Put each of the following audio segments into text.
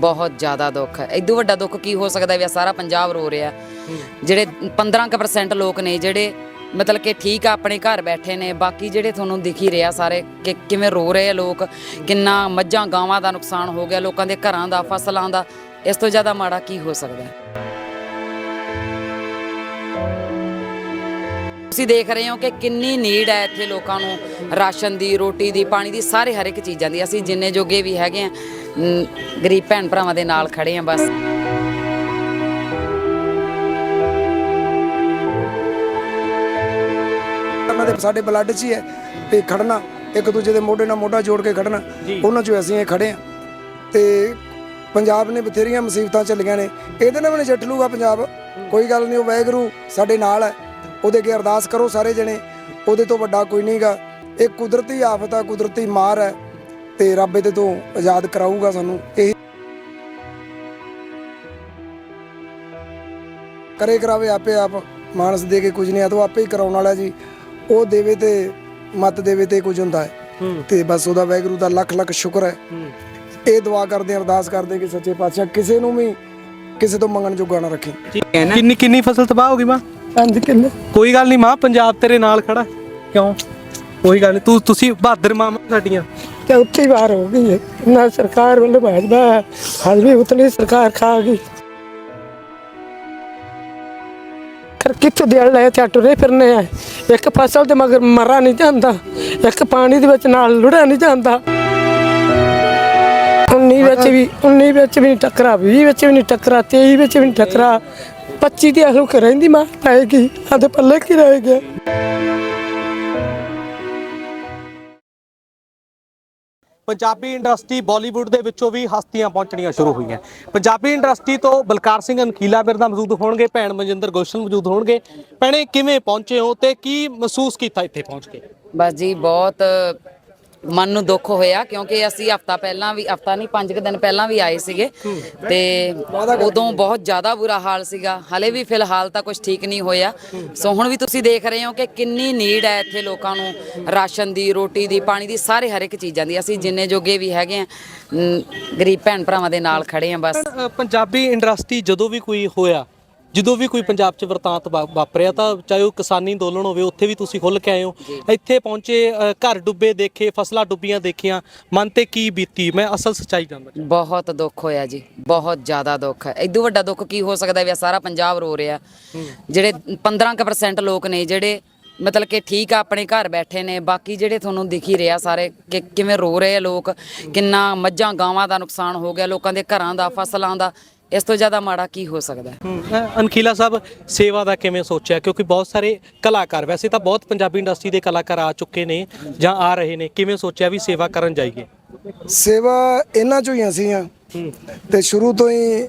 ਬਹੁਤ ਜ਼ਿਆਦਾ ਦੁੱਖ ਹੈ। ਇਦੋਂ ਵੱਡਾ ਦੁੱਖ ਕੀ ਹੋ ਸਕਦਾ ਵੀ ਆਹ ਸਾਰਾ ਪੰਜਾਬ ਰੋ ਰਿਹਾ ਜਿਹੜੇ 15% ਲੋਕ ਨੇ, ਜਿਹੜੇ ਮਤਲਬ ਕਿ ਠੀਕ ਆ, ਆਪਣੇ ਘਰ ਬੈਠੇ ਨੇ, ਬਾਕੀ ਜਿਹੜੇ ਤੁਹਾਨੂੰ ਦਿਖ ਹੀ ਰਿਹਾ ਸਾਰੇ ਕਿ ਕਿਵੇਂ ਰੋ ਰਹੇ ਆ ਲੋਕ, ਕਿੰਨਾ ਮੱਝਾਂ ਗਾਵਾਂ ਦਾ ਨੁਕਸਾਨ ਹੋ ਗਿਆ, ਲੋਕਾਂ ਦੇ ਘਰਾਂ ਦਾ, ਫਸਲਾਂ ਦਾ, ਇਸ ਤੋਂ ਜ਼ਿਆਦਾ ਮਾੜਾ ਕੀ ਹੋ ਸਕਦਾ ਹੈ? ਤੁਸੀਂ ਦੇਖ ਰਹੇ ਹੋ ਕਿ ਕਿੰਨੀ ਨੀਡ ਹੈ ਇੱਥੇ ਲੋਕਾਂ ਨੂੰ ਰਾਸ਼ਨ ਦੀ ਰੋਟੀ ਦੀ ਪਾਣੀ ਦੀ ਸਾਰੇ ਹਰ ਇੱਕ ਚੀਜ਼ਾਂ ਦੀ। ਅਸੀਂ ਜਿੰਨੇ ਜੋਗੇ ਵੀ ਹੈਗੇ ਆ ਗਰੀਬ ਭੈਣ ਭਰਾਵਾਂ ਦੇ ਨਾਲ ਖੜੇ ਆ ਬਸ। ਉਹਨਾਂ ਦੇ ਸਾਡੇ ਬਲੱਡ 'ਚ ਹੀ ਹੈ ਤੇ ਖੜਨਾ ਇੱਕ ਦੂਜੇ ਦੇ ਮੋਢੇ ਨਾਲ ਮੋਢਾ ਜੋੜ ਕੇ ਖੜਨਾ। ਉਹਨਾਂ 'ਚੋਂ ਅਸੀਂ ਇਹ ਖੜੇ ਆ ਤੇ ਪੰਜਾਬ ਨੇ ਬਥੇਰੀਆਂ ਮੁਸੀਬਤਾਂ ਚੱਲੀਆਂ ਨੇ। ਇਹਦੇ ਨਾਲ ਵੀ ਨਜਿੱਠ ਲੂਗਾ ਪੰਜਾਬ। ਕੋਈ ਗੱਲ ਨਹੀਂ ਉਹ ਵਾਹਿਗੁਰੂ ਸਾਡੇ ਨਾਲ ਹੈ। ਉਹਦੇ ਅੱਗੇ ਅਰਦਾਸ ਕਰੋ ਸਾਰੇ ਜਣੇ ਉਹਦੇ ਤੋਂ ਵੱਡਾ ਕੋਈ ਨਹੀਂਗਾ ਇਹ ਕੁਦਰਤੀ ਆਫਤ ਆ ਕੁਦਰਤੀ ਮਾਰ ਹੈ ਤੇ ਰੱਬ ਇਹਦੇ ਤੋਂ ਆਜ਼ਾਦ ਕਰਾਊਗਾ ਸਾਨੂੰ। ਇਹ ਕਰੇ ਕਰਾਵੇ ਆਪੇ ਆਪ ਮਾਨਸ ਦੇ ਕੇ ਕੁਝ ਨਹੀਂ ਆ ਤਾਂ ਆਪੇ ਹੀ ਕਰਾਉਣ ਵਾਲਾ ਜੀ। ਉਹ ਦੇਵੇ ਤੇ ਮਤ ਦੇਵੇ ਤੇ ਕੁਝ ਹੁੰਦਾ ਹੈ। ਤੇ ਬਸ ਉਹਦਾ ਵਾਹਿਗੁਰੂ ਦਾ ਲੱਖ ਲੱਖ ਸ਼ੁਕਰ ਹੈ। ਇਹ ਦੁਆ ਕਰਦੇ ਅਰਦਾਸ ਕਰਦੇ ਕਿ ਸੱਚੇ ਪਾਤਸ਼ਾਹ ਕਿਸੇ ਨੂੰ ਵੀ ਕਿਸੇ ਤੋਂ ਮੰਗਣ ਜੋਗਾ ਨਾ ਰੱਖੇ। ਕਿੰਨੀ ਕਿੰਨੀ ਫਸਲ ਤਬਾਹ ਹੋ ਗਈ ਮਾਂ? ਪੰਜ ਕਿੱਲੇ। ਕੋਈ ਗੱਲ ਨਹੀਂ ਮਾਂ ਪੰਜਾਬ ਤੇਰੇ ਨਾਲ ਖੜਾ। ਕਿਉਂ? ਕੋਈ ਗੱਲ ਨਹੀਂ ਤੂੰ ਤੁਸੀਂ ਬਹਾਦਰ ਮਾਮਾ ਸਾਡੀਆਂ। ਚੌਥੀ ਵਾਰ ਹੋ ਗਈ ਨਾ ਸਰਕਾਰ ਵੱਲੋਂ ਭਾਜਪਾ ਹਾਲ ਵੀ ਉਤਲੀ ਸਰਕਾਰ ਖਾ ਗਈ। ਕਰ ਕਿੱਥੇ ਦੇਣ ਲਏ ਤੇ ਟੁਰੇ ਫਿਰਨੇ ਆ? ਇੱਕ ਫਸਲ ਦੇ ਮਗਰ ਮਰਾ ਨਹੀਂ ਜਾਂਦਾ। ਇੱਕ ਪਾਣੀ ਦੇ ਵਿੱਚ ਨਾਲ ਲੁੜਿਆ ਨਹੀਂ ਜਾਂਦਾ। 19 ਵਿੱਚ ਵੀ 19 ਵਿੱਚ ਵੀ ਨਹੀਂ ਟੱਕਰਾ 20 ਵਿੱਚ ਵੀ ਨਹੀਂ ਟੱਕਰਾ 23 ਵਿੱਚ ਵੀ ਨਹੀਂ ਟੱਕਰਾ। 25 ਦੀ ਆਲੂ ਕੇ ਰਹਿੰਦੀ ਮਾਂ ਆਏਗੀ ਆਦੇ ਪੱਲੇ ਕੀ ਰਹਿ ਗਿਆ ਪੰਜਾਬੀ ਇੰਡਸਟਰੀ ਬਾਲੀਵੁੱਡ ਦੇ ਵਿੱਚੋਂ ਵੀ ਹਸਤੀਆਂ ਪਹੁੰਚਣੀਆਂ ਸ਼ੁਰੂ ਹੋਈਆਂ। ਪੰਜਾਬੀ ਇੰਡਸਟਰੀ ਤੋਂ ਬਲਕਾਰ ਸਿੰਘ ਅਨਕੀਲਾ ਬਿਰਦਾ ਮੌਜੂਦ ਹੋਣਗੇ ਭੈਣ ਮਨਜਿੰਦਰ ਗੋਸ਼ਨ ਮੌਜੂਦ ਹੋਣਗੇ। ਭੈਣੇ ਕਿਵੇਂ ਪਹੁੰਚੇ ਹੋ ਤੇ ਕੀ ਮਹਿਸੂਸ ਕੀਤਾ ਇੱਥੇ ਪਹੁੰਚ ਕੇ? ਬਸ ਜੀ ਬਹੁਤ ਮਨ ਨੂੰ ਦੁੱਖ ਹੋਇਆ ਕਿਉਂਕਿ ਅਸੀਂ ਹਫਤਾ ਪਹਿਲਾਂ ਵੀ, ਹਫਤਾ ਨਹੀਂ, ਪੰਜ ਕੁ ਦਿਨ ਪਹਿਲਾਂ ਵੀ ਆਏ ਸੀਗੇ। ਤੇ ਉਦੋਂ ਬਹੁਤ ਜ਼ਿਆਦਾ ਬੁਰਾ ਹਾਲ ਸੀਗਾ। ਹਲੇ ਵੀ ਫਿਲਹਾਲ ਤਾਂ ਕੁਝ ਠੀਕ ਨਹੀਂ ਹੋਇਆ। ਸੋ ਹੁਣ ਵੀ ਤੁਸੀਂ ਦੇਖ ਰਹੇ ਹੋ ਕਿ ਕਿੰਨੀ ਨੀਡ ਹੈ ਇੱਥੇ ਲੋਕਾਂ ਨੂੰ। ਰਾਸ਼ਨ ਦੀ, ਰੋਟੀ ਦੀ, ਪਾਣੀ ਦੀ, ਸਾਰੇ ਹਰ ਇੱਕ ਚੀਜ਼ਾਂ ਦੀ। ਅਸੀਂ ਜਿੰਨੇ ਜੋਗੇ ਵੀ ਹੈਗੇ ਆ ਗਰੀਬ ਭੈਣ ਭਰਾਵਾਂ ਦੇ ਨਾਲ ਖੜੇ ਆ ਬਸ। ਪੰਜਾਬੀ ਇੰਡਸਟਰੀ ਜਦੋਂ ਵੀ ਕੋਈ ਹੋਇਆ ਜਦੋਂ ਵੀ ਕੋਈ ਪੰਜਾਬ 'ਚ ਵਰਤਾਂਤ ਵਾ- ਵਾਪਰਿਆ ਤਾਂ ਚਾਹੇ ਉਹ ਕਿਸਾਨੀ ਅੰਦੋਲਨ ਹੋਵੇ ਉੱਥੇ ਵੀ ਤੁਸੀਂ ਖੁੱਲ ਕੇ ਆਏ ਹੋ। ਇੱਥੇ ਪਹੁੰਚੇ ਅ, ਘਰ ਡੁੱਬੇ ਦੇਖੇ ਫਸਲਾਂ ਡੁੱਬੀਆਂ ਦੇਖੀਆਂ ਮਨ ਤੇ ਕੀ ਬੀਤੀ? ਮੈਂ ਅਸਲ ਸੱਚਾਈ ਜਾਣਦਾ ਚਾਹੁੰਦਾ। ਬਹੁਤ ਦੁੱਖ ਹੋਇਆ ਜੀ ਬਹੁਤ ਜ਼ਿਆਦਾ ਦੁੱਖ। ਹੈ ਇਦੋਂ ਵੱਡਾ ਦੁੱਖ ਕੀ ਹੋ ਸਕਦਾ ਵੀ ਆਹ ਸਾਰਾ ਪੰਜਾਬ ਰੋ ਰਿਹਾ? ਜਿਹੜੇ 15% ਲੋਕ ਨੇ ਜਿਹੜੇ ਮਤਲਬ ਕਿ ਠੀਕ ਆ ਆਪਣੇ ਘਰ ਬੈਠੇ ਨੇ ਬਾਕੀ ਜਿਹੜੇ ਤੁਹਾਨੂੰ ਦਿਖ ਹੀ ਰਿਹਾ ਸਾਰੇ ਕਿ ਕਿਵੇਂ ਰੋ ਰਹੇ ਆ ਲੋਕ ਕਿੰਨਾ ਮੱਝਾਂ ਗਾਵਾਂ ਦਾ ਨੁਕਸਾਨ ਹੋ ਗਿਆ ਲੋਕਾਂ ਦੇ ਘਰਾਂ ਦਾ ਫਸਲਾਂ ਦਾ ਇਸ ਤੋਂ ਜ਼ਿਆਦਾ ਮਾੜਾ ਕੀ ਹੋ ਸਕਦਾ ਹੈ? ਅਨਖੀਲਾ ਸਾਹਿਬ ਸੇਵਾ ਦਾ ਕਿਵੇਂ ਸੋਚਿਆ? ਕਿਉਂਕਿ ਬਹੁਤ ਸਾਰੇ ਕਲਾਕਾਰ ਵੈਸੇ ਤਾਂ ਬਹੁਤ ਪੰਜਾਬੀ ਇੰਡਸਟਰੀ ਦੇ ਕਲਾਕਾਰ ਆ ਚੁੱਕੇ ਨੇ ਜਾਂ ਆ ਰਹੇ ਨੇ। ਕਿਵੇਂ ਸੋਚਿਆ ਵੀ ਸੇਵਾ ਕਰਨ ਜਾਈਏ? ਸੇਵਾ ਇਹਨਾਂ ਚੋਂ ਹੀ ਅਸੀਂ ਆ। ਤੇ ਸ਼ੁਰੂ ਤੋਂ ਹੀ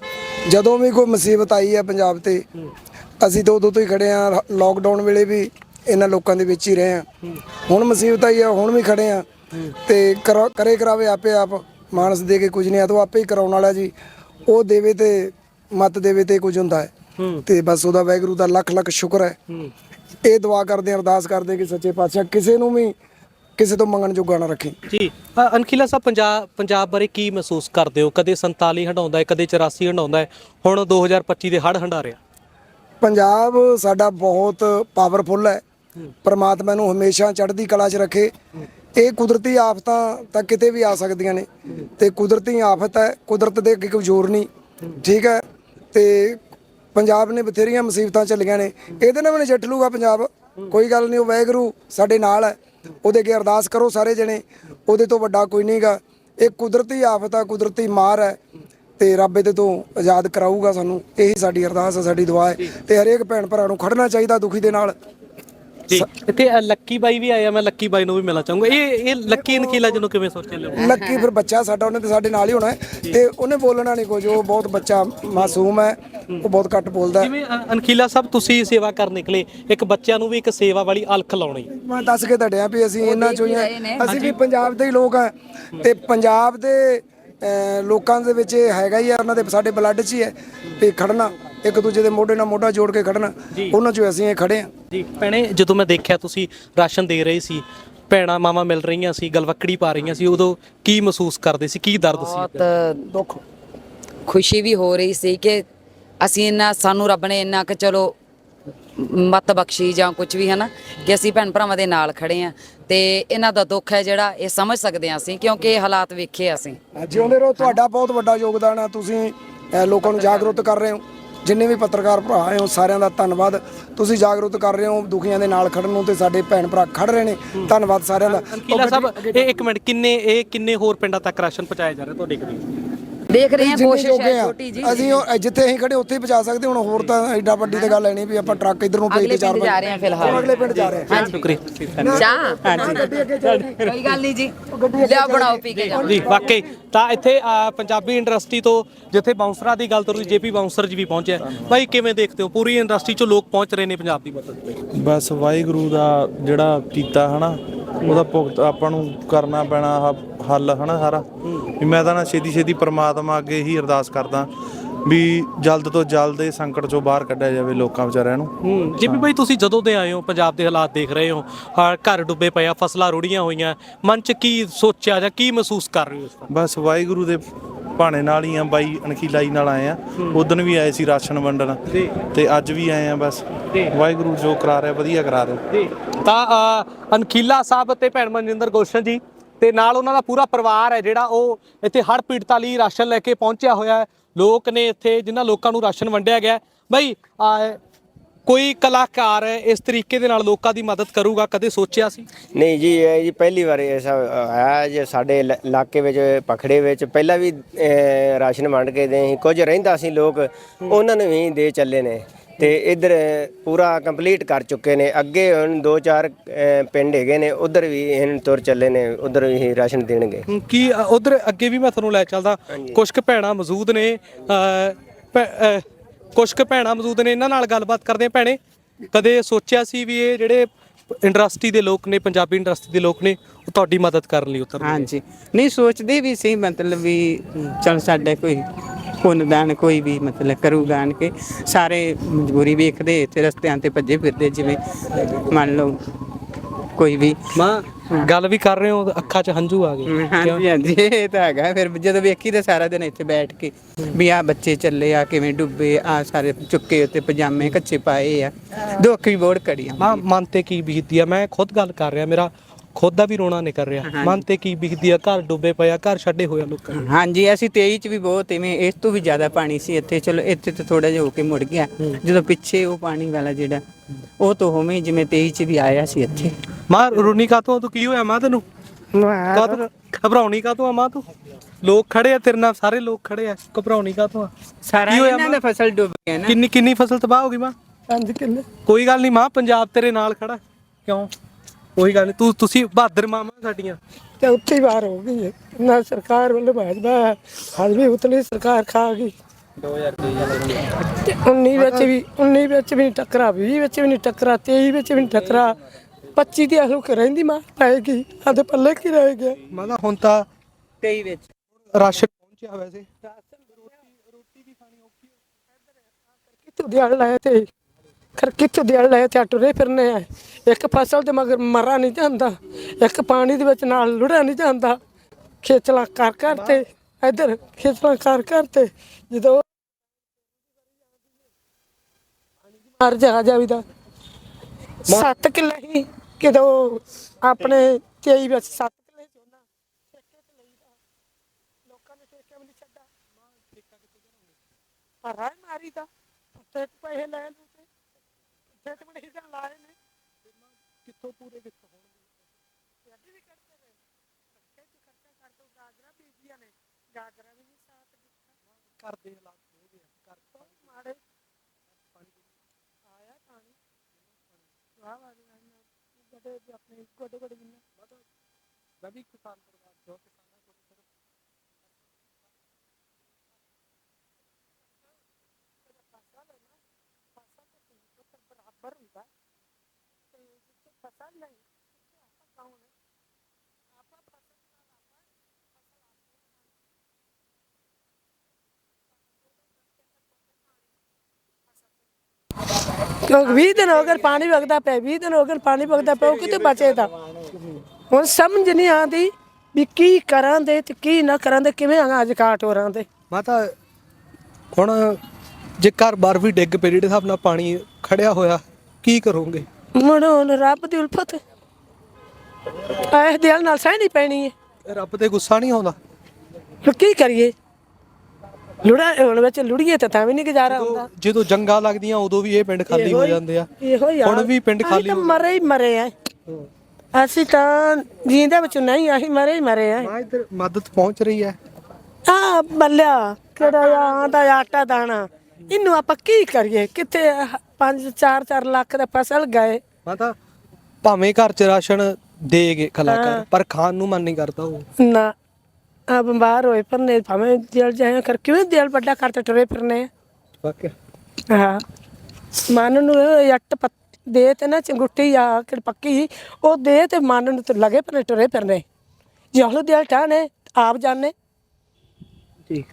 ਜਦੋਂ ਵੀ ਕੋਈ ਮੁਸੀਬਤ ਆਈ ਹੈ ਪੰਜਾਬ ਤੇ ਅਸੀਂ ਤਾਂ ਉਦੋਂ ਤੋਂ ਹੀ ਖੜੇ ਆ। ਲੋਕਡਾਊਨ ਵੇਲੇ ਵੀ ਇਹਨਾਂ ਲੋਕਾਂ ਦੇ ਵਿੱਚ ਹੀ ਰਹੇ ਆ। ਹੁਣ ਮੁਸੀਬਤ ਆਈ ਆ ਹੁਣ ਵੀ ਖੜੇ ਆ। ਤੇ ਕਰਾ- ਕਰੇ ਕਰਾਵੇ ਆਪੇ ਆਪ ਮਾਨਸ ਦੇ ਕੇ ਕੁਝ ਨਹੀਂ ਆ ਤਾਂ ਉਹ ਆਪੇ ਹੀ ਕਰਾਉਣ ਵਾਲਾ ਜੀ। ਉਹ ਦੇਵੇ ਤੇ ਮਤ ਦੇਵੇ ਤੇ ਕੁਝ ਹੁੰਦਾ ਹੈ। ਤੇ ਬਸ ਉਹਦਾ ਵਾਹਿਗੁਰੂ ਦਾ ਲੱਖ ਲੱਖ ਸ਼ੁਕਰ ਹੈ। ਇਹ ਦੁਆ ਕਰਦੇ ਹਾਂ, ਅਰਦਾਸ ਕਰਦੇ ਕਿ ਸੱਚੇ ਪਾਤਸ਼ਾਹ ਕਿਸੇ ਨੂੰ ਵੀ ਕਿਸੇ ਤੋਂ ਮੰਗਣ ਜੋਗਾ ਨਾ ਰੱਖੇ। ਜੀ ਅ, ਅਨਖੀਲਾ ਸਾਹਿਬ ਪੰਜਾਬ ਪੰਜਾਬ ਬਾਰੇ ਕੀ ਮਹਿਸੂਸ ਕਰਦੇ ਹੋ? ਕਦੇ 47 ਹਟਾਉਂਦਾ ਹੈ ਕਦੇ 84 ਹਟਾਉਂਦਾ ਹੈ ਹੁਣ 2025 ਦੇ ਹੜ ਹੰਡਾ ਰਿਹਾ ਪੰਜਾਬ ਸਾਡਾ ਬਹੁਤ ਪਾਵਰਫੁੱਲ ਹੈ। ਪਰਮਾਤਮਾ ਨੂੰ ਹਮੇਸ਼ਾ ਚੜ੍ਹਦੀ ਕਲਾ 'ਚ ਰੱਖੇ। ਇਹ ਕੁਦਰਤੀ ਆਫਤਾਂ ਤਾਂ ਕਿਤੇ ਵੀ ਆ ਸਕਦੀਆਂ ਨੇ ਤੇ ਕੁਦਰਤੀ ਆਫਤ ਹੈ, ਕੁਦਰਤ ਦੇ ਅੱਗੇ ਕੋਈ ਜ਼ੋਰ ਨਹੀਂ, ਠੀਕ ਹੈ? ਤੇ ਪੰਜਾਬ ਨੇ ਬਥੇਰੀਆਂ ਮੁਸੀਬਤਾਂ ਚੱਲੀਆਂ ਨੇ। ਇਹਦੇ ਨਾਲ ਵੀ ਨਜਿੱਠ ਲੂਗਾ ਪੰਜਾਬ। ਕੋਈ ਗੱਲ ਨਹੀਂ, ਉਹ ਵਾਹਿਗੁਰੂ ਸਾਡੇ ਨਾਲ ਹੈ। ਉਹਦੇ ਅੱਗੇ ਅਰਦਾਸ ਕਰੋ ਸਾਰੇ ਜਣੇ। ਉਹਦੇ ਤੋਂ ਵੱਡਾ ਕੋਈ ਨਹੀਂਗਾ ਇਹ ਕੁਦਰਤੀ ਆਫਤ ਆ, ਕੁਦਰਤੀ ਮਾਰ ਹੈ ਤੇ ਰੱਬ ਇਹਦੇ ਤੋਂ ਆਜ਼ਾਦ ਕਰਾਊਗਾ ਸਾਨੂੰ। ਇਹੀ ਸਾਡੀ ਅਰਦਾਸ ਹੈ, ਸਾਡੀ ਦੁਆ ਹੈ ਤੇ ਹਰੇਕ ਭੈਣ ਭਰਾ ਨੂੰ ਖੜਨਾ ਚਾਹੀਦਾ ਦੁਖੀ ਦੇ ਨਾਲ। ਇੱਥੇ ਅ, ਲੱਕੀ ਬਾਈ ਵੀ ਆਇਆ ਮੈਂ ਲੱਕੀ ਬਾਈ ਨੂੰ ਵੀ ਮਿਲਣਾ ਚਾਹੂੰਗਾ। ਇਹ ਇਹ ਲੱਕੀ ਅਨਖੀਲਾ ਜਿਹਨੂੰ ਕਿਵੇਂ ਸੋਚਿਆ ਲਿਓ ਲੱਕੀ ਫਿਰ ਬੱਚਾ ਸਾਡਾ ਉਹਨੇ ਤੇ ਸਾਡੇ ਨਾਲ ਹੀ ਹੋਣਾ ਹੈ। ਤੇ ਉਹਨੇ ਬੋਲਣਾ ਨਹੀਂ ਕੁਝ ਉਹ ਬਹੁਤ ਬੱਚਾ ਮਾਸੂਮ ਹੈ ਉਹ ਬਹੁਤ ਘੱਟ ਬੋਲਦਾ ਹੈ। ਜਿਵੇਂ ਅ, ਅਨਖੀਲਾ ਸਾਹਿਬ ਤੁਸੀਂ ਸੇਵਾ ਕਰਨ ਨਿਕਲੇ ਇੱਕ ਬੱਚਿਆਂ ਨੂੰ ਵੀ ਇੱਕ ਸੇਵਾ ਵਾਲੀ ਅਲਖ ਲਾਉਣੀ। ਮੈਂ ਦੱਸ ਕੇ ਤੁਹਾਡਿਆਂ ਵੀ ਅਸੀਂ ਇਹਨਾਂ ਚੋਂ ਹੀ ਹਾਂ। ਅਸੀਂ ਵੀ ਪੰਜਾਬ ਦੇ ਹੀ ਲੋਕ ਆ ਤੇ ਪੰਜਾਬ ਦੇ ਅਹ, ਲੋਕਾਂ ਦੇ ਵਿੱਚ ਇਹ ਹੈਗਾ ਹੀ ਆ ਉਹਨਾਂ ਦੇ ਸਾਡੇ ਬਲੱਡ 'ਚ ਹੀ ਹੈ ਤੇ ਖੜਨਾ। ਇੱਕ ਦੂਜੇ ਦੇ ਮੋਢੇ ਨਾਲ ਮੋਢਾ ਜੋੜ ਕੇ ਖੜਨਾ ਉਹਨਾਂ 'ਚੋਂ ਅਸੀਂ ਇਹ ਖੜੇ ਆ ਜੀ ਭੈਣੇ ਜਦੋਂ ਮੈਂ ਦੇਖਿਆ ਤੁਸੀਂ ਰਾਸ਼ਨ ਦੇ ਰਹੇ ਸੀ ਭੈਣਾਂ ਮਾਵਾਂ ਮਿਲ ਰਹੀਆਂ ਸੀ ਗਲਵੱਕੜੀ ਪਾ ਰਹੀਆਂ ਸੀ ਉਦੋਂ ਕੀ ਮਹਿਸੂਸ ਕਰਦੇ ਸੀ? ਕੀ ਦਰਦ ਸੀ? ਬਹੁਤ ਦੁੱਖ ਖੁਸ਼ੀ ਵੀ ਹੋ ਰਹੀ ਸੀ ਕਿ ਅਸੀਂ ਇੰਨਾ ਸਾਨੂੰ ਰੱਬ ਨੇ ਇੰਨਾ ਕਿ ਚਲੋ ਮਤ ਬਖਸ਼ੀ ਜਾਂ ਕੁਝ ਵੀ ਹੈ ਨਾ ਕਿ ਅਸੀਂ ਭੈਣ ਭਰਾਵਾਂ ਦੇ ਨਾਲ ਖੜੇ ਆ ਤੇ ਇਹਨਾਂ ਦਾ ਦੁੱਖ ਹੈ ਜਿਹੜਾ ਇਹ ਸਮਝ ਸਕਦੇ ਹਾਂ ਅਸੀਂ ਕਿਉਂਕਿ ਇਹ ਹਾਲਾਤ ਵੇਖੇ ਅਸੀਂ। ਜਿਉਂਦੇ ਰਹੋ ਤੁਹਾਡਾ ਬਹੁਤ ਵੱਡਾ ਯੋਗਦਾਨ ਹੈ ਤੁਸੀਂ ਲੋਕਾਂ ਨੂੰ ਜਾਗਰੂਕ ਕਰ ਰਹੇ ਹੋ। ਜਿੰਨੇ ਵੀ ਪੱਤਰਕਾਰ ਭਰਾ ਆਏ ਹੋ ਸਾਰਿਆਂ ਦਾ ਧੰਨਵਾਦ ਤੁਸੀਂ ਜਾਗਰੂਕ ਕਰ ਰਹੇ ਹੋ ਦੁਖੀਆਂ ਦੇ ਨਾਲ ਖੜਨ ਨੂੰ ਤੇ ਸਾਡੇ ਭੈਣ ਭਰਾ ਖੜ ਰਹੇ ਨੇ ਧੰਨਵਾਦ ਸਾਰਿਆਂ ਦਾ ਅਨਕੀਲਾ ਸਾਹਿਬ ਇਹ ਇੱਕ ਮਿੰਟ ਕਿੰਨੇ ਇਹ ਕਿੰਨੇ ਹੋਰ ਪਿੰਡਾਂ ਤੱਕ ਰਾਸ਼ਨ ਪਹੁੰਚਾਇਆ ਜਾ ਰਿਹਾ ਤੁਹਾਡੇ ਕੋਲ ਦੇਖ ਰਹੇ ਹਾਂ ਕੋਸ਼ਿਸ਼ ਹੈ ਆ। ਛੋਟੀ ਜੀ ਅਸੀਂ ਉਹ- ਜਿੱਥੇ ਅਸੀਂ ਖੜੇ ਉੱਥੇ ਹੀ ਪਹੁੰਚਾ ਸਕਦੇ ਹੁਣ ਹੋਰ ਤਾਂ ਐਡਾ ਵੱਡੀ ਤੇ ਗੱਲ ਹੈ ਨਹੀਂ ਵੀ ਆਪਾਂ ਟਰੱਕ ਇਧਰ ਨੂੰ ਭੇਜ ਅਗਲੇ ਕੇ ਚਾਰ ਪਿੰਡ ਜਾ ਰਹੇ ਹਾਂ ਫਿਲਹਾਲ। ਅਗਲੇ ਪਿੰਡ ਜਾ ਰਹੇ ਹਾਂ। ਸ਼ੁਕਰੀਆ। ਚਾਹ। ਗੱਡੀ ਅੱਗੇ ਚੱਲ। ਕੋਈ ਗੱਲ ਨਹੀਂ ਜੀ। ਲਿਆ ਬਣਾਓ ਪੀ ਕੇ ਜਾਓ। ਜੀ ਵਾਕਈ। ਤਾਂ ਇੱਥੇ ਅਹ, ਪੰਜਾਬੀ ਇੰਡਸਟਰੀ ਤੋਂ ਜਿੱਥੇ ਬਾਉਂਸਰਾਂ ਦੀ ਗੱਲ ਤੁਰੀ ਜੇਪੀ ਬਾਉਂਸਰ ਜੀ ਵੀ ਪਹੁੰਚਿਆ ਬਾਈ ਕਿਵੇਂ ਦੇਖਦੇ ਹੋ? ਪੂਰੀ ਇੰਡਸਟਰੀ ਚੋਂ ਲੋਕ ਪਹੁੰਚ ਰਹੇ ਨੇ ਪੰਜਾਬ ਦੀ ਮਦਦ ਲਈ। ਬਸ ਵਾਹਿਗੁਰੂ ਦਾ ਜਿਹੜਾ ਕੀਤਾ ਹਨਾ ਉਹਦਾ ਭੁਗਤ ਆਪਾਂ ਨੂੰ ਕਰਨਾ ਪੈਣਾ ਆਹ ਹੱਲ ਹਨਾ ਸਾਰਾ? ਵੀ ਮੈਂ ਤਾਂ ਨਾ ਛੇਤੀ ਛੇਤੀ ਪ੍ਰਮਾਤਮਾ ਅੱਗੇ ਹੀ ਅਰਦਾਸ ਕਰਦਾ ਵੀ ਜਲਦ ਤੋਂ ਜਲਦ ਇਹ ਸੰਕਟ ਚੋਂ ਬਾਹਰ ਕੱਢਿਆ ਜਾਵੇ ਲੋਕਾਂ ਵਿਚਾਰਿਆਂ ਨੂੰ। ਹੂੰ ਜੇਪੀ ਬਾਈ ਤੁਸੀਂ ਜਦੋਂ ਦੇ ਆਏ ਹੋ ਪੰਜਾਬ ਦੇ ਹਾਲਾਤ ਦੇਖ ਰਹੇ ਹੋ ਹਾਂ, ਘਰ ਡੁੱਬੇ ਪਏ ਆ ਫਸਲਾਂ ਰੁੜੀਆਂ ਹੋਈਆਂ ਮਨ 'ਚ ਕੀ ਸੋਚਿਆ ਜਾਂ ਕੀ ਮਹਿਸੂਸ ਕਰ ਰਹੇ ਹੋ ਇਸ ਵਕਤ? ਬਸ ਵਾਹਿਗੁਰੂ ਦੇ ਭਾਣੇ ਨਾਲ ਹੀ ਆ ਬਾਈ ਅਣਖੀਲਾਈ ਨਾਲ ਆਏ ਆ। ਉਦੋਂ ਵੀ ਆਏ ਸੀ ਰਾਸ਼ਨ ਵੰਡਣ ਤੇ ਅੱਜ ਵੀ ਆਏ ਆ ਬਸ। ਵਾਹਿਗੁਰੂ ਜੋ ਕਰਾ ਰਿਹਾ ਵਧੀਆ ਕਰਾ ਰਿਹਾ। ਜੀ। ਤਾਂ ਅਨਖੀਲਾ ਸਾਹਿਬ ਤੇ ਭੈਣ ਮਨਜਿੰਦਰ ਗੋਸ਼ਨ ਜੀ ਤੇ ਨਾਲ ਉਹਨਾਂ ਦਾ ਪੂਰਾ ਪਰਿਵਾਰ ਹੈ ਜਿਹੜਾ ਉਹ ਇੱਥੇ ਹੜ੍ਹ ਪੀੜਤਾਂ ਲਈ ਰਾਸ਼ਨ ਲੈ ਕੇ ਪਹੁੰਚਿਆ ਹੋਇਆ ਹੈ। ਲੋਕ ਨੇ ਇੱਥੇ ਜਿਨ੍ਹਾਂ ਲੋਕਾਂ ਨੂੰ ਰਾਸ਼ਨ ਵੰਡਿਆ ਗਿਆ। ਬਈ ਅ, ਕੋਈ ਕਲਾਕਾਰ ਇਸ ਤਰੀਕੇ ਦੇ ਨਾਲ ਲੋਕਾਂ ਦੀ ਮਦਦ ਕਰੂਗਾ ਕਦੇ ਸੋਚਿਆ ਸੀ? ਨਹੀਂ ਜੀ ਇਹ ਜੀ ਪਹਿਲੀ ਵਾਰ ਐਸਾ ਆਇਆ ਜੇ ਸਾਡੇ ਇਲਾ- ਇਲਾਕੇ ਵਿੱਚ ਪਖੜੇ ਵਿੱਚ ਪਹਿਲਾਂ ਵੀ ਅਹ, ਰਾਸ਼ਨ ਵੰਡ ਕੇ ਦੇ ਸੀ ਕੁਝ ਰਹਿੰਦਾ ਸੀ ਲੋਕ ਉਹਨਾਂ ਨੂੰ ਵੀ ਦੇ ਚੱਲੇ ਨੇ। ਤੇ ਇੱਧਰ ਪੂਰਾ ਕੰਪਲੀਟ ਕਰ ਚੁੱਕੇ ਨੇ। ਅੱਗੇ ਹੁਣ ਦੋ ਚਾਰ ਅਹ, ਪਿੰਡ ਹੈਗੇ ਨੇ ਉਧਰ ਵੀ ਇਹਨਾਂ ਤੁਰ ਚੱਲੇ ਨੇ ਉਧਰ ਵੀ ਰਾਸ਼ਨ ਦੇਣਗੇ। ਕੀ ਉਧਰ ਅੱਗੇ ਵੀ ਮੈਂ ਤੁਹਾਨੂੰ ਲੈ ਚੱਲਦਾ। ਕੁਝ ਕੁ ਭੈਣਾਂ ਮੌਜੂਦ ਨੇ ਅ, ਭੈ- ਅ, ਕੁਝ ਕੁ ਭੈਣਾਂ ਮੌਜੂਦ ਨੇ, ਇਹਨਾਂ ਨਾਲ ਗੱਲਬਾਤ ਕਰਦੇ ਆ ਭੈਣੇ। ਕਦੇ ਸੋਚਿਆ ਸੀ ਵੀ ਇਹ ਜਿਹੜੇ ਇੰਡਸਟਰੀ ਦੇ ਲੋਕ ਨੇ, ਪੰਜਾਬੀ ਇੰਡਸਟਰੀ ਦੇ ਲੋਕ ਨੇ, ਉਹ ਤੁਹਾਡੀ ਮਦਦ ਕਰਨ ਲਈ ਉਤਰ ਹਾਂਜੀ। ਨਹੀਂ, ਸੋਚਦੇ ਵੀ ਸੀ, ਮਤਲਬ ਵੀ ਚਲ ਸਾਡੇ ਕੋਈ ਪੁੰਨਦਾਨ ਕੋਈ ਵੀ ਮਤਲਬ ਕਰੂਗਾ ਆਣ ਕੇ। ਸਾਰੇ ਮਜਬੂਰੀ ਵੇਖਦੇ, ਇੱਥੇ ਰਸਤਿਆਂ ਤੇ ਭੱਜੇ ਫਿਰਦੇ, ਜਿਵੇਂ ਮੰਨ ਲਓ ਕੋਈ ਵੀ। ਮਾਂ ਗੱਲ ਵੀ ਕਰ ਰਹੇ ਹੋ ਅੱਖਾਂ 'ਚ ਹੰਝੂ ਆ ਗਏ। ਹਾਂਜੀ ਹਾਂਜੀ ਇਹ ਤਾਂ ਹੈਗਾ। ਫਿਰ ਜਦੋਂ ਵੇਖੀ ਤਾਂ ਸਾਰਾ ਦਿਨ ਇੱਥੇ ਬੈਠ ਕੇ ਵੀ ਆ ਬੱਚੇ ਚੱਲੇ ਆ ਕਿਵੇਂ ਡੁੱਬੇ ਆ ਸਾਰੇ ਚੁੱਕੇ ਉੱਤੇ ਪਜਾਮੇ ਕੱਚੇ ਪਾਏ ਆ। ਦੁੱਖ ਵੀ ਬਹੁਤ ਕੜੀਆਂ ਮਾਂ ਮਨ ਤੇ ਕੀ ਬੀਤਦੀ ਆ? ਮੈਂ ਖੁਦ ਗੱਲ ਕਰ ਰਿਹਾ ਮੇਰਾ ਖੁਦ ਦਾ ਵੀ ਰੋਣਾ ਨਿਕਲ ਰਿਹਾ। ਮਨ ਤੇ ਕੀ ਬੀਤਦੀ ਆ? ਘਰ ਡੁੱਬੇ ਪਏ ਆ ਘਰ ਛੱਡੇ ਹੋਏ ਆ ਲੋਕਾਂ ਨੇ ਹਾਂਜੀ ਅਸੀਂ 23 ਚ ਵੀ ਬਹੁਤ ਇਵੇਂ ਇਸ ਤੋਂ ਵੀ ਜ਼ਿਆਦਾ ਪਾਣੀ ਸੀ ਇੱਥੇ। ਚਲੋ ਇੱਥੇ ਤਾਂ ਥੋੜਾ ਜਿਹਾ ਹੋ ਕੇ ਮੁੜ ਗਿਆ। ਜਦੋਂ ਪਿੱਛੇ ਉਹ ਪਾਣੀ ਵਾਲਾ ਜਿਹੜਾ ਉਹ ਤਾਂ ਹੋਵੇਂ ਜਿਵੇਂ 23 ਚ ਵੀ ਆਇਆ ਸੀ ਇੱਥੇ। ਮਾਂ ਰੋਣੀ ਕਾਤੋਂ ਤੂੰ ਕੀ ਹੋਇਆ ਮਾਂ ਤੈਨੂੰ? ਕਾਤੋਂ ਘਬਰਾਉਣੀ ਕਾਤੋਂ ਆ ਮਾਂ ਤੂੰ? ਲੋਕ ਖੜੇ ਆ ਤੇਰੇ ਨਾਲ ਸਾਰੇ ਲੋਕ ਖੜੇ ਆ। ਘਬਰਾਉਣੀ ਕਾਤੋਂ ਆ? ਸਾਰਾ ਕੀ ਹੋਇਆ ਇਹਨਾਂ ਦਾ ਫਸਲ ਡੁੱਬ ਗਿਆ ਨਾ। ਕਿੰਨੀ ਕਿੰਨੀ ਫਸਲ ਤਬਾਹ ਹੋ ਗਈ ਮਾਂ? ਪੰਜ ਕਿੱਲੇ। ਕੋਈ ਗੱਲ ਨਹੀਂ ਮਾਂ ਪੰਜਾਬ ਤੇਰੇ ਨਾਲ ਖੜਾ। ਕਿਉਂ? ਕੋਈ ਗੱਲ ਨਹੀਂ ਤੂੰ ਤੁਸੀਂ ਬਹਾਦਰ ਮਾਮਾ ਸਾਡੀਆਂ। ਤੇ ਉੱਥੇ ਹੀ ਬਾਹਰ ਹੋ ਗਈ ਹੈ। ਨਾ ਸਰਕਾਰ ਵੱਲੋਂ ਭਾਜਪਾ ਹਾਲ ਵੀ ਉਤਲੀ ਸਰਕਾਰ ਖਾ ਗਈ। 19 ਵਿੱਚ ਵੀ 19 ਵਿੱਚ ਵੀ ਨਹੀਂ ਟੱਕਰਾ 20 ਵਿੱਚ ਵੀ ਨਹੀਂ ਟੱਕਰਾ 23 ਵਿੱਚ ਵੀ ਨਹੀਂ ਟੱਕਰਾ। 25 ਦੀ ਅਸਲ ਕਿ ਰਹਿੰਦੀ ਮਾਰ ਪਾਏਗੀ ਆਦੇ ਪੱਲੇ ਕੀ ਰਹਿ ਗਿਆ? ਮੈਂ ਤਾਂ ਹੁਣ ਤਾਂ 23 ਵਿੱਚ। ਰਾਸ਼ਨ ਪਹੁੰਚਿਆ ਵੈਸੇ। ਕਿੱਥੋਂ ਦਿਹਾੜ ਲਾਇਆ ਤੇ? ਖਰ ਕਿੱਥੋਂ ਦਿਹਾੜ ਲਾਇਆ ਤੇ ਟੁਰੇ ਫਿਰਨੇ ਆ। ਇੱਕ ਫਸਲ ਤੇ ਮਗਰ ਮਰਾ ਨਹੀਂ ਜਾਂਦਾ ਇੱਕ ਪਾਣੀ ਦੇ ਵਿੱਚ ਨਾਲ ਲੁੜਿਆ ਨਹੀਂ ਜਾਂਦਾ। ਖੇਚਲਾ ਕਰ ਕਰ ਤੇ ਇੱਧਰ ਖੇਚਲਾ ਕਰ ਕਰ ਤੇ ਜਦੋਂ ਮਰ ਜਾ ਜਾਵੀਦਾ। ਸੱਤ ਕਿੱਲੇ ਹੀ ਕਿਦੋਂ ਆਪਣੇ 23 ਵਿੱਚ ਸੱਤ ਕਿੱਲੇ ਚੋਣਾ ਠੇਕੇ ਤੇ ਲਈਦਾ ਲੋਕਾਂ ਨੇ ਠੇਕੇ ਵੀ ਨਹੀਂ ਛੱਡਾ ਪਰ ਰਾਹ ਮਾਰੀ ਦਾ ਉੱਤੇ ਪੈਸੇ ਲੈ ਲੂ ਤੇ ਠੇਕੇ ਵੀ ਨਹੀਂ ਲਾਏ ਨੇ। ਕਿੱਥੋਂ ਪੂਰੇ ਕਿੱਥੋਂ ਹੋਣਗੇ? ਅੱਡੀ ਵੀ ਕਰਦੇ ਨੇ ਖਰਚੇ ਚ ਖਰਚਾ ਕਰ ਦੋ ਗਾਜਰਾ ਬੀਜੀਆਂ ਨੇ। ਗਾਜਰਾ ਵੀ ਨਹੀਂ ਸਾਥ ਦਿੱਤਾ। ਘਰ ਦੇ ਹਾਲਾਤ ਹੋ ਗਏ ਆ, ਘਰ ਬਹੁਤ ਮਾੜੇ। ਆਇਆ ਪਾਣੀ। ਵਾਹ ਵਾਹ ਗੱਡੇ ਆਪਣੇ ਗੋਡੇ ਗੋਡੇ ਜਿੰਨਾ ਮੈਂ ਵੀ ਕਿਸਾਨ ਪਰਿਵਾਰ ਚੋਂ ਕਿਸਾਨਾਂ ਕੋਲ ਸਿਰਫ ਫਸਲ ਹੈ ਨਾ ਫਸਲ ਤੇ ਬਰਾਬਰ ਹੁੰਦਾ। ਤੇ ਜਿੱਥੇ ਫਸਲ ਨਹੀਂ ਉੱਥੇ ਆਪਾਂ ਕੌਣ ਹੈ ਆਪਾਂ ਫਸਲ ਨਾਲ ਆਪਾਂ ਫਸਲ ਆਪਣੇ ਨਾਲ ਕਿਉਂਕਿ 20 ਦਿਨ ਹੋ ਗਏ ਪਾਣੀ ਵਗਦਾ ਪਿਆ 20 ਦਿਨ ਹੋ ਗਏ ਪਾਣੀ ਵਗਦਾ ਪਿਆ ਉਹ ਕਿਤੇ ਬਚੇ ਤਾਂ? ਹੁਣ ਸਮਝ ਨਹੀਂ ਆਉਂਦੀ ਵੀ ਕੀ ਕਰਾਂ ਦੇ ਤੇ ਕੀ ਨਾ ਕਰਾਂ ਦੇ ਕਿਵੇਂ ਅੱਜ ਕਾਟ ਹੋ ਰਾਂ ਦੇ ਮਾਤਾ ਹੁਣ ਜੇ ਘਰ-ਬਾਰ ਵੀ ਡਿੱਗ ਪਏ ਜਿਹੜੇ ਹਿਸਾਬ ਨਾਲ ਪਾਣੀ ਖੜਿਆ ਹੋਇਆ ਕੀ ਕਰੋਗੇ? ਮਣੋਂ ਰੱਬ ਦੀ ਉਲਫਤ। ਐ ਦਿਲ ਨਾਲ ਸਹਿਣੀ ਪੈਣੀ ਹੈ। ਰੱਬ ਤੇ ਗੁੱਸਾ ਨਹੀਂ ਆਉਂਦਾ। ਹੁਣ ਕੀ ਕਰੀਏ? ਲੁੜਾ ਹੁਣ ਵਿੱਚ ਲੁੜੀਏ ਤਾਂ ਤਾਂ ਵੀ ਨਹੀਂ ਗੁਜ਼ਾਰਾ ਹੁੰਦਾ। ਜਦੋਂ ਜੰਗਾਂ ਲੱਗਦੀਆਂ ਉਦੋਂ ਵੀ ਇਹ ਪਿੰਡ ਖਾਲੀ ਹੋ ਜਾਂਦੇ ਆ। ਇਹੋ। ਹੁਣ ਵੀ ਪਿੰਡ ਅਸੀਂ ਖਾਲੀ ਤਾਂ ਹੋ ਮਰੇ ਹੀ ਮਰੇ ਆ। ਅਸੀਂ ਤਾਂ ਜੀਂਦੇ ਵਿੱਚ ਨਹੀਂ ਅਸੀਂ ਮਰੇ ਹੀ ਮਰੇ ਆ। ਹਾਂ ਇੱਧਰ ਮਦਦ ਪਹੁੰਚ ਰਹੀ ਹੈ। ਆ ਬੱਲਿਆ ਕਿਹੜਾ ਆਂਦਾ ਆਟਾ ਦਾਣਾ। ਇਹਨੂੰ ਆਪਾਂ ਕੀ ਕਰੀਏ? ਕਿਤੇ 5 4 4 ਲੱਖ ਦਾ ਫਸਲ ਗਏ। ਮਾਤਾ ਭਾਵੇਂ ਘਰ ਚ ਰਾਸ਼ਨ ਦੇ ਗਏ ਕਲਾਕਾਰ ਪਰ ਖਾਣ ਨੂੰ ਮਨ ਨਹੀਂ ਕਰਦਾ ਉਹ। ਨਾ। ਆ ਬਿਮਾਰ ਹੋਏ ਪਰਨੇ ਭਾਵੇਂ ਜੇਲ ਜਾਇਆ ਕਰ ਕਿਵੇਂ ਦਿਲ ਵੱਡਾ ਕਰਤੇ ਟੁਰੇ ਫਿਰਨੇ ਆ? ਵਾਕਿਆ। ਹਾਂ। ਮਨ ਨੂੰ ਪੱਤ ਦੇ ਤੇ ਨਾ ਚੰਗੁੱਟੀ ਆ ਕਿ ਪੱਕੀ ਉਹ ਦੇ ਤੇ ਮਨ ਨੂੰ ਤੇ ਲਗੇ ਪਰਨੇ ਟੁਰੇ ਫਿਰਨੇ। ਜੇ ਹਲੋ ਦਿਲ ਠਾਣੇ ਆਪ ਜਾਣੇ। ਠੀਕ।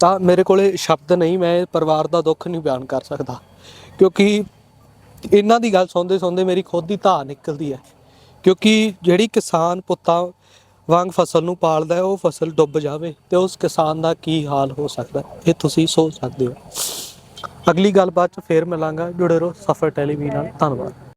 ਤਾਂ ਮੇਰੇ ਕੋਲੇ ਸ਼ਬਦ ਨਹੀਂ ਮੈਂ ਪਰਿਵਾਰ ਦਾ ਦੁੱਖ ਨਹੀਂ ਬਿਆਨ ਕਰ ਸਕਦਾ। ਕਿਉਂਕਿ ਇਹਨਾਂ ਦੀ ਗੱਲ ਸੁਣਦੇ ਸੁਣਦੇ ਮੇਰੀ ਖੁਦ ਦੀ ਧਾਰ ਨਿਕਲਦੀ ਹੈ। ਕਿਉਂਕਿ ਜਿਹੜੀ ਕਿਸਾਨ ਪੁੱਤਾਂ ਵਾਂਗ ਫਸਲ ਨੂੰ ਪਾਲਦਾ ਹੈ, ਉਹ ਫਸਲ ਡੁੱਬ ਜਾਵੇ ਤੇ ਉਸ ਕਿਸਾਨ ਦਾ ਕੀ ਹਾਲ ਹੋ ਸਕਦਾ ਇਹ ਤੁਸੀਂ ਸੋਚ ਸਕਦੇ ਹੋ। ਅਗਲੀ ਗੱਲਬਾਤ ਚ ਫੇਰ ਮਿਲਾਂਗਾ। ਜੁੜੇ ਰਹੋ ਸਫਰ ਟੈਲੀਵਿਜ਼ਨ ਨਾਲ। ਧੰਨਵਾਦ।